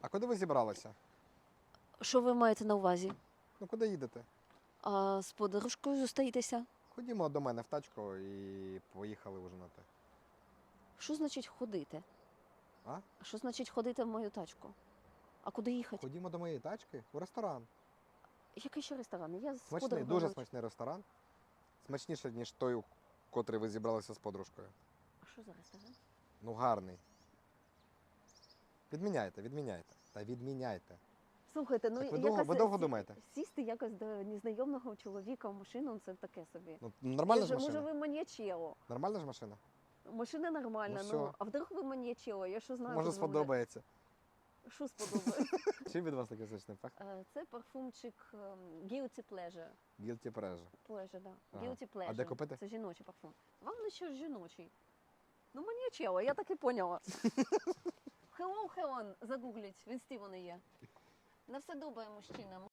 А куди ви зібралися? Що ви маєте на увазі? Ну куди їдете? А з подружкою зустрітися? Ходімо до мене в тачку і поїхали ужинати. Що значить ходити? А? Що значить ходити в мою тачку? А куди їхати? Ходімо до моєї тачки у ресторан. Який ще ресторан? Я з Смачний, подругою дуже хочу. смачний ресторан. Смачніше, ніж той, у котрий ви зібралися з подружкою. А що за ресторан? Ну, гарний. Відміняйте, відміняйте. Та відміняйте. Слухайте, ну Так ви довго- якось ви довго сі- думаєте? Сісти якось до незнайомого чоловіка в машину, це таке собі. Ну, нормальна ж Може, може, машина? ви маньячело. Нормальна ж машина? Машина нормальна, Ну, ну, всьо. а вдруг ви маньячело? Я що знаю. Може, сподобається. Що сподобається? Чим від вас таке смачне пахне? Е, Це парфумчик ем, Guilty Pleasure. Guilty pleasure. Pleasure, да. Ага. Guilty Pleasure. А де купити? Це жіночий парфум. Вам лише ж жіночий. Ну, маньячело, я так і поняла. Hello, Хеон, загугліть, в інсті вони є. На все добре, мужчина.